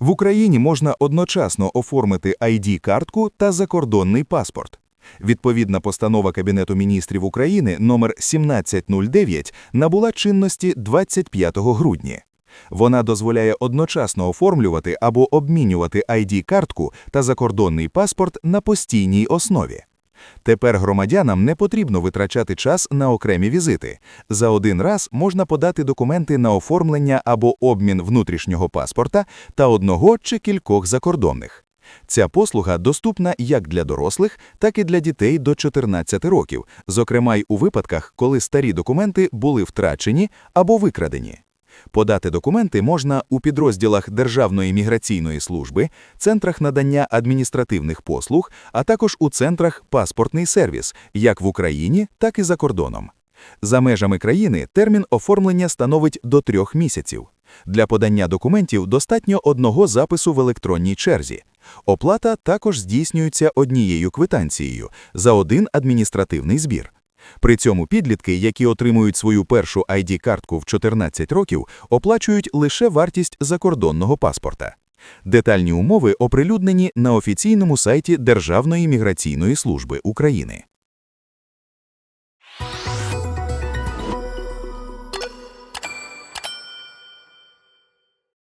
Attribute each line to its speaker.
Speaker 1: В Україні можна одночасно оформити ID-картку та закордонний паспорт. Відповідна постанова Кабінету міністрів України номер 1709 набула чинності 25 грудня. Вона дозволяє одночасно оформлювати або обмінювати ID-картку та закордонний паспорт на постійній основі. Тепер громадянам не потрібно витрачати час на окремі візити. За один раз можна подати документи на оформлення або обмін внутрішнього паспорта та одного чи кількох закордонних. Ця послуга доступна як для дорослих, так і для дітей до 14 років, зокрема й у випадках, коли старі документи були втрачені або викрадені. Подати документи можна у підрозділах Державної міграційної служби, центрах надання адміністративних послуг, а також у центрах паспортний сервіс, як в Україні, так і за кордоном. За межами країни термін оформлення становить до трьох місяців. Для подання документів достатньо одного запису в електронній черзі. Оплата також здійснюється однією квитанцією за один адміністративний збір. При цьому підлітки, які отримують свою першу ID-картку в 14 років, оплачують лише вартість закордонного паспорта. Детальні умови оприлюднені на офіційному сайті Державної міграційної служби України.